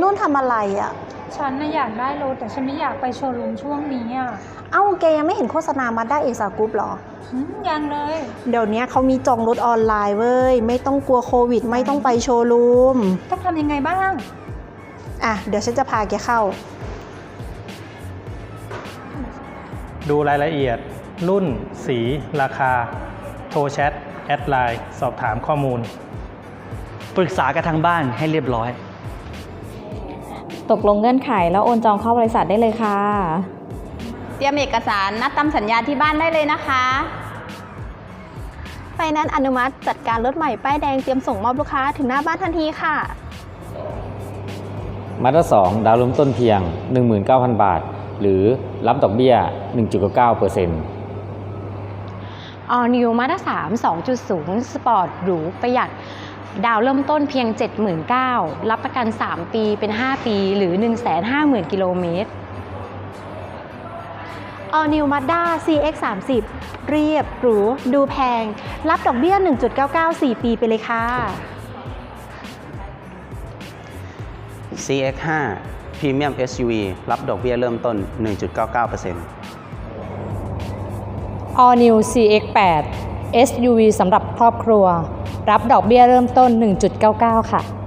นุ่นทำอะไรอะ่ะ ฉันน่ะอยากได้รถแต่ฉันไม่อยากไปโชว์รูมช่วงนี้อะเอ้าแกยังไม่เห็นโฆษณามาด้าเอซากรุ๊ปหรอ หืมยังเลย เดี๋ยวนี้เขามีจองรถออนไลน์เว้ย ไม่ต้องกลัวโควิด ไม่ต้องไปโชว์รูม ต้องทำยังไงบ้าง อะ เดี๋ยวฉันจะพาแกเข้า ดูรายละเอียด รุ่น สี ราคา โทรแชท แอดไลน์ สอบถามข้อมูล ปรึกษากันทางบ้านให้เรียบร้อย ตกลงเงื่อนไขแล้วโอนจองเข้าบริษัทได้เลยค่ะ เตรียมเอกสารนัดทำสัญญาที่บ้านได้เลยนะคะ ไฟแนนซ์อนุมัติจัดการรถใหม่ป้ายแดงเตรียมส่งมอบลูกค้าถึงหน้าบ้านทันทีค่ะ มาตรา2ดาวน์เริ่มต้นเพียง 19,000 บาท หรือรับดอกเบี้ย 1.99% All New Mazda 3 2.0 Sport หรูประหยัด ดาวเริ่มต้นเพียง 79,000รับประกัน 3 ปีเป็น 5 ปี หรือ 150,000 กิโลเมตร All New Mazda CX 30เรียบหรู ดูแพง รับดอกเบี้ย 1.994 ปีไปเลยค่ะ CX5 Premium SUV รับดอกเบี้ยเริ่มต้น 1.99% All New CX8 SUV สำหรับครอบครัว รับดอกเบี้ยเริ่มต้น 1.99 ค่ะ